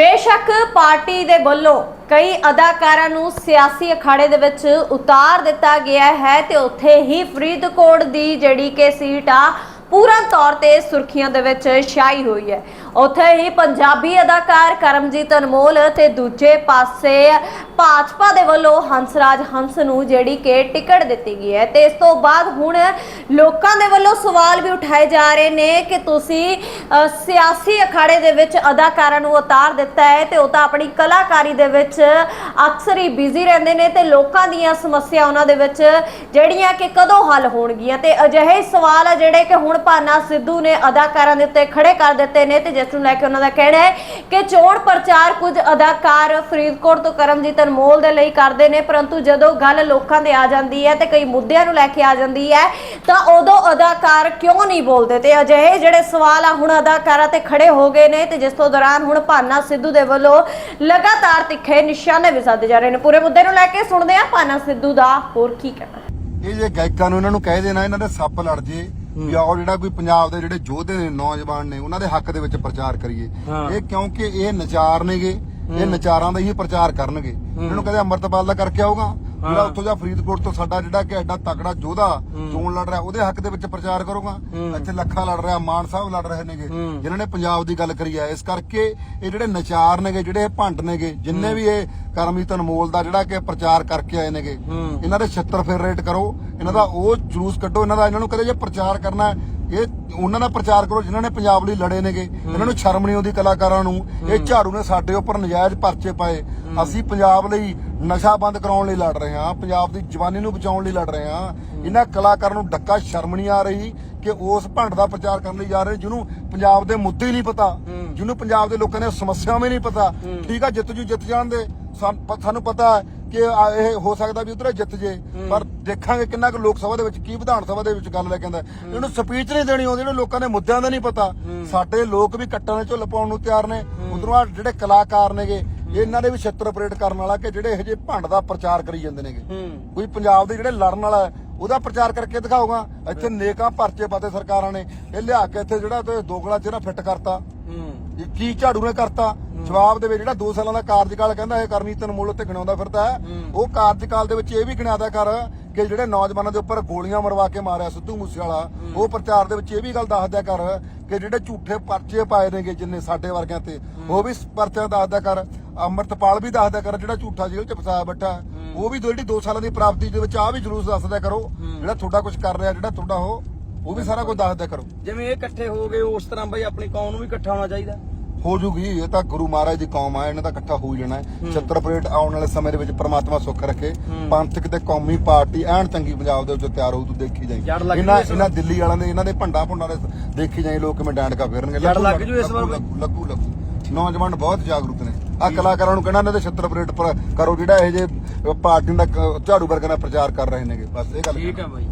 ਬੇਸ਼ੱਕ ਪਾਰਟੀ ਦੇ ਵੱਲੋਂ ਕਈ ਅਦਾਕਾਰਾਂ ਨੂੰ ਸਿਆਸੀ ਅਖਾੜੇ ਦੇ ਵਿੱਚ ਉਤਾਰ ਦਿੱਤਾ ਗਿਆ ਹੈ ਤੇ ਉੱਥੇ ਹੀ ਫਰੀਦਕੋਟ ਦੀ ਜਿਹੜੀ ਕਿ ਸੀਟ ਆ ਪੂਰਨ ਤੌਰ ਤੇ ਸੁਰਖੀਆਂ ਦੇ ਵਿੱਚ ਛਾਈ ਹੋਈ ਹੈ। ਉੱਥੇ ਹੀ ਪੰਜਾਬੀ ਅਦਾਕਾਰ ਕਰਮਜੀਤ ਅਨਮੋਲ ਤੇ ਦੂਜੇ ਪਾਸੇ ਭਾਜਪਾ ਦੇ ਵੱਲੋਂ ਹੰਸਰਾਜ ਹੰਸ ਨੂੰ ਜਿਹੜੀ ਕਿ ਟਿਕਟ ਦਿੱਤੀ ਗਈ ਹੈ ਤੇ ਇਸ ਤੋਂ ਬਾਅਦ ਹੁਣ ਲੋਕਾਂ ਦੇ ਵੱਲੋਂ ਸਵਾਲ ਵੀ ਉਠਾਏ ਜਾ ਰਹੇ ਨੇ ਕਿ ਤੁਸੀਂ ਸਿਆਸੀ ਅਖਾੜੇ ਦੇ ਵਿੱਚ ਅਦਾਕਾਰਾਂ ਨੂੰ ਉਤਾਰ ਦਿੱਤਾ ਹੈ ਤੇ ਉਹ ਤਾਂ ਆਪਣੀ ਕਲਾਕਾਰੀ ਦੇ ਵਿੱਚ ਅਕਸਰ ਹੀ ਬਿਜ਼ੀ ਰਹਿੰਦੇ ਨੇ ਤੇ ਲੋਕਾਂ ਦੀਆਂ ਸਮੱਸਿਆ ਉਹਨਾਂ ਦੇ ਵਿੱਚ ਜਿਹੜੀਆਂ ਕਿ ਕਦੋਂ ਹੱਲ ਹੋਣਗੀਆਂ ਤੇ ਅਜਿਹੇ ਸਵਾਲ ਆ ਜਿਹੜੇ ਕਿ ਹੁਣ ਭਾਨਾ ਸਿੱਧੂ ਨੇ ਅਦਾਕਾਰਾਂ ਦੇ ਉੱਤੇ ਖੜੇ ਕਰ ਦਿੱਤੇ ਨੇ ਤੇ ਜਿਸ ਨੂੰ ਲੈ ਕੇ ਉਹਨਾਂ ਦਾ ਕਹਿਣਾ ਹੈ ਕਿ ਚੋਣ ਪ੍ਰਚਾਰ ਕੁਝ ਅਦਾਕਾਰ ਫਰੀਦਕੋਟ ਤੋਂ ਕਰਮਜੀਤ ਅਨਮੋਲ ਦੇ ਲਈ ਕਰਦੇ ਨੇ, ਪਰੰਤੂ ਜਦੋਂ ਗੱਲ ਲੋਕਾਂ ਦੇ ਆ ਜਾਂਦੀ ਹੈ ਤੇ ਕਈ ਮੁੱਦਿਆਂ ਨੂੰ ਲੈ ਕੇ ਆ ਜਾਂਦੀ ਹੈ, ਤਾਂ ਉਦੋਂ ਅਦਾਕਾਰ ਕਿਉਂ ਨਹੀਂ ਬੋਲਦੇ? ਤੇ ਅਜਿਹੇ ਜਿਹੜੇ ਸਵਾਲ ਆ, ਹੁਣ ਅਦਾਕਾਰਾਂ ਤੇ ਖੜੇ ਹੋ ਗਏ ਨੇ ਤੇ ਜਿਸ ਤੋਂ ਦੌਰਾਨ ਹੁਣ ਭਾਨਾ ਸਿੱਧੂ ਦੇ ਵੱਲੋਂ ਲਗਾਤਾਰ ਤਿੱਖੇ ਨਿਸ਼ਾਨੇ ਵੀ ਸਾਧੇ ਜਾ ਰਹੇ ਨੇ। ਪੂਰੇ ਮੁੱਦੇ ਨੂੰ ਲੈ ਕੇ ਸੁਣਦੇ ਆ ਭਾਨਾ ਸਿੱਧੂ ਦਾ ਹੋਰ ਕੀ ਕਹਿਣਾ। ਇਹ ਜੇ ਗਾਇਕਾਂ ਨੂੰ ਇਹਨਾਂ ਨੂੰ ਕਹਿ ਦੇਣਾ, ਇਹਨਾਂ ਦੇ ਸੱਪ ਲੜ ਜੇ ਵੀ ਆਓ ਜਿਹੜਾ ਕੋਈ ਪੰਜਾਬ ਦੇ ਜਿਹੜੇ ਯੋਧੇ ਨੇ ਨੌਜਵਾਨ ਨੇ ਉਹਨਾਂ ਦੇ ਹੱਕ ਦੇ ਵਿੱਚ ਪ੍ਰਚਾਰ ਕਰੀਏ। ਇਹ ਕਿਉਂਕਿ ਇਹ ਨਚਾਰ ਨੇਗੇ ਇਹ ਨਚਾਰਾਂ ਦਾ ਹੀ ਪ੍ਰਚਾਰ ਕਰਨਗੇ। ਇਹਨਾਂ ਨੂੰ ਕਹਿੰਦੇ ਅੰਮ੍ਰਿਤਪਾਲ ਦਾ ਕਰਕੇ ਆਊਗਾ। ਜਿਹੜਾ ਉੱਥੋਂ ਦਾ ਫਰੀਦਕੋਟ ਤੋਂ ਸਾਡਾ ਜਿਹੜਾ ਕਿ ਐਡਾ ਤਕੜਾ ਯੋਧਾ ਚੋਣ ਲੜ ਰਿਹਾ ਉਹਦੇ ਹੱਕ ਦੇ ਵਿੱਚ ਪ੍ਰਚਾਰ ਕਰੂਗਾ। ਇੱਥੇ ਲੱਖਾ ਲੜ ਰਿਹਾ ਮਾਨ ਸਾਹਿਬ ਲੜ ਰਹੇ ਨੇਗੇ। ਜਿਨ੍ਹਾਂ ਨੇ ਪੰਜਾਬ ਦੀ ਗੱਲ ਕਰੀ ਹੈ ਇਸ ਕਰਕੇ ਇਹ ਜਿਹੜੇ ਨਚਾਰ ਨੇਗੇ ਜਿਹੜੇ ਭੰਡ ਨੇਗੇ ਜਿੰਨੇ ਵੀ ਇਹ ਕਰਮਜੀਤ ਅਨਮੋਲ ਦਾ ਜਿਹੜਾ ਕਿ ਪ੍ਰਚਾਰ ਕਰਕੇ ਆਏ ਨੇਗੇ ਇਹਨਾਂ ਦੇ 76 ਫੇਰ ਰੇਟ ਕਰੋ। ਇਹਨਾਂ ਦਾ ਉਹ ਜਲੂਸ ਕੱਢੋ ਇਹਨਾਂ ਦਾ ਇਹਨਾਂ ਨੂੰ ਕਦੇ ਜੇ ਪ੍ਰਚਾਰ ਕਰਨਾ ਇਹ ਉਹਨਾਂ ਦਾ ਪ੍ਰਚਾਰ ਕਰੋ ਜਿਨ੍ਹਾਂ ਨੇ ਪੰਜਾਬ ਲਈ ਲੜੇ ਨੇਗੇ ਇਹਨਾਂ ਨੂੰ ਸ਼ਰਮ ਨਹੀਂ ਆਉਂਦੀ ਕਲਾਕਾਰਾਂ ਨੂੰ। ਇਹ ਝਾੜੂ ਨੇ ਸਾਡੇ ਉੱਪਰ ਨਜਾਇਜ਼ ਪਰਚੇ ਪਾਏ। ਅਸੀਂ ਪੰਜਾਬ ਲਈ ਨਸ਼ਾ ਬੰਦ ਕਰਾਉਣ ਲਈ ਲੜ ਰਹੇ ਹਾਂ ਪੰਜਾਬ ਦੀ ਜਵਾਨੀ ਨੂੰ ਬਚਾਉਣ ਲਈ ਲੜ ਰਹੇ ਹਾਂ। ਇਹਨਾਂ ਕਲਾਕਾਰਾਂ ਨੂੰ ਡੱਕਾ ਸ਼ਰਮ ਨਹੀਂ ਆ ਰਹੀ ਕਿ ਉਸ ਭੰਡ ਦਾ ਪ੍ਰਚਾਰ ਕਰਨ ਲਈ ਜਾ ਰਹੇ ਜਿਹਨੂੰ ਪੰਜਾਬ ਦੇ ਮੁੱਦੇ ਹੀ ਨਹੀਂ ਪਤਾ ਜਿਹਨੂੰ ਪੰਜਾਬ ਦੇ ਲੋਕਾਂ ਦੀਆਂ ਸਮੱਸਿਆਵਾਂ ਹੀ ਨਹੀਂ ਪਤਾ। ਠੀਕ ਆ ਜਿੱਤ ਜੂ ਜਿੱਤ ਜਾਣਦੇ ਸਾਨ- ਪ- ਸਾਨੂੰ ਪਤਾ ਹੈ ਕਿ ਆ ਇਹ ਹੋ ਸਕਦਾ ਵੀ ਉਧਰ ਜਿੱਤ ਜੇ। ਪਰ ਦੇਖਾਂਗੇ ਕਿੰਨਾ ਕੁ ਲੋਕ ਸਭਾ ਦੇ ਵਿੱਚ ਕੀ ਵਿਧਾਨ ਸਭਾ ਦੇ ਵਿੱਚ ਗੱਲ ਲੈ ਕੇ ਆਂਦਾ ਇਹਨੂੰ ਸਪੀਚ ਨਹੀਂ ਦੇਣੀ ਆਉਂਦੀ ਇਹਨੂੰ ਲੋਕਾਂ ਦੇ ਮੁੱਦਿਆਂ ਦਾ ਨਹੀਂ ਪਤਾ। ਸਾਡੇ ਲੋਕ ਵੀ ਕੱਟਾਂ ਦੇ ਝੁੱਲ ਪਾਉਣ ਨੂੰ ਤਿਆਰ ਨੇ। ਉਧਰੋਂ ਆ ਜਿਹੜੇ ਕਲਾਕਾਰ ਨੇਗੇ ਇਹਨਾਂ ਦੇ ਵੀ ਛਿੱਤਰ ਆਪਰੇਟ ਕਰਨ ਵਾਲਾ ਕਿ ਜਿਹੜੇ ਇਹੋ ਜਿਹੇ ਭੰਡ ਦਾ ਪ੍ਰਚਾਰ ਕਰੀ ਜਾਂਦੇ ਨੇਗੇ। ਕੋਈ ਪੰਜਾਬ ਦੇ ਜਿਹੜੇ ਲੜਨ ਵਾਲਾ ਉਹਦਾ ਪ੍ਰਚਾਰ ਕਰਕੇ ਦਿਖਾਊਗਾ। ਇੱਥੇ ਨੇਕਾਂ ਪਰਚੇ ਪਾਤੇ ਸਰਕਾਰਾਂ ਨੇ। ਇਹ ਲਿਆ ਕੇ ਇੱਥੇ ਜਿਹੜਾ ਤੇ ਦੋਗਲਾ ਚਿਹਰਾ ਫਿੱਟ ਕਰਤਾ। ਇਹ ਕੀ ਝਾੜੂ ਨੇ ਕਰਤਾ। ਜਵਾਬ ਦੇ ਵਿੱਚ ਜਿਹੜਾ 2 ਸਾਲਾਂ ਦਾ ਕਾਰਜਕਾਲ ਕਹਿੰਦਾ ਇਹ ਕਰਮਜੀਤ ਅਨਮੋਲ ਉੱਤੇ ਗਿਣਾਉਂਦਾ ਫਿਰਦਾ ਹੈ। ਉਹ ਕਾਰਜਕਾਲ ਦੇ ਵਿੱਚ ਇਹ ਵੀ ਗਿਣਾਦਾ ਕਰ ਕਿ ਜਿਹੜੇ ਨੌਜਵਾਨਾਂ ਦੇ ਉੱਪਰ ਗੋਲੀਆਂ ਮਰਵਾ ਕੇ ਮਾਰਿਆ ਸਿੱਧੂ ਮੂਸੇਵਾਲਾ ਉਹ ਪ੍ਰਚਾਰ ਦੇ ਵਿੱਚ ਇਹ ਵੀ ਗੱਲ ਦੱਸਦਿਆ ਕਰ ਕਿ ਜਿਹੜੇ ਝੂਠੇ ਪਰਚੇ ਪਾਏ ਨੇਗੇ ਜਿੰਨੇ ਸਾਡੇ ਵਰਗਿਆਂ ਤੇ ਉਹ ਵੀ ਪਰਚਾ ਦੱਸਦਿਆ ਕਰ। ਅੰਮ੍ਰਿਤਪਾਲ ਵੀ ਦੱਸਦਿਆ ਕਰ ਜਿਹੜਾ ਝੂਠਾ ਜੇਲ੍ਹ ਚ ਫਸਾਇਆ ਬੈਠਾ। ਉਹ ਵੀ ਜਿਹੜੀ 2 ਸਾਲਾਂ ਦੀ ਪ੍ਰਾਪਤੀ ਦੇ ਵਿੱਚ ਆ ਵੀ ਜਲੂਸ ਦੱਸਦਿਆ ਕਰੋ ਜਿਹੜਾ ਤੁਹਾਡਾ ਕੁਝ ਕਰ ਰਿਹਾ ਜਿਹੜਾ ਤੁਹਾਡਾ ਉਹ ਉਹ ਵੀ ਸਾਰਾ ਕੁਝ ਦੱਸਦਿਆ ਕਰੋ। ਜਿਵੇਂ ਇਹ ਇਕੱਠੇ ਹੋ ਗਏ ਉਸ ਤਰ੍ਹਾਂ ਬਈ ਆਪਣੀ ਕੌਮ ਨੂੰ ਵੀ ਇਕੱਠਾ ਹੋਣਾ ਚਾਹੀਦਾ। ਹੋ ਜੂਗੀ ਇਹ ਤਾਂ ਗੁਰੂ ਮਹਾਰਾਜ ਦੀ ਕੌਮ ਆ ਇਹਨਾਂ ਦਾ ਇਕੱਠਾ ਹੋ ਹੀ ਜਾਣਾ ਹੈ। ਆਉਣ ਵਾਲੇ ਸਮੇਂ ਦੇ ਵਿੱਚ ਪ੍ਰਮਾਤਮਾ ਸੁੱਖ ਰੱਖੇ। ਪੰਥਕ ਤੇ ਕੌਮੀ ਪਾਰਟੀ ਐਨ ਚੰਗੀ ਪੰਜਾਬ ਦੇ ਵਿੱਚ ਤਿਆਰ ਹੋਊ ਤੂੰ ਦੇਖੀ ਜਾਈ। ਇਹਨਾਂ ਇਹਨਾਂ ਦਿੱਲੀ ਵਾਲਿਆਂ ਦੇ ਇਹਨਾਂ ਦੇ ਭੰਡਾ ਭੁੰਡਾ ਦੇ ਦੇਖੀ ਜਾਈ ਲੋਕ ਕਿਵੇਂ ਡਾਂਡ ਕਾ ਫੇਰਨਗੇ। ਲੱਗੂ, ਲੱਗ ਜੂ ਇਸ ਵਾਰ ਲੱਗੂ ਲੱਗੂ ਨੌਜਵਾਨ ਬਹੁਤ ਜਾਗਰੂਕ ਨੇ। ਆ ਕਲਾਕਾਰਾਂ ਨੂੰ ਕਹਿਣਾ ਇਹਨਾਂ ਦੇ ਛਤਰ ਪਰੇਡ ਪਰ ਕਰੋ ਜਿਹੜਾ ਇਹ ਜੇ ਪਾਰਟੀ ਦਾ ਝਾੜੂ ਵਰਗਾ ਨਾਲ ਪ੍ਰਚਾਰ ਕਰ ਰਹੇ ਨੇਗੇ। ਬਸ ਇਹ ਗੱਲ ਠੀਕ ਆ ਬਾਈ।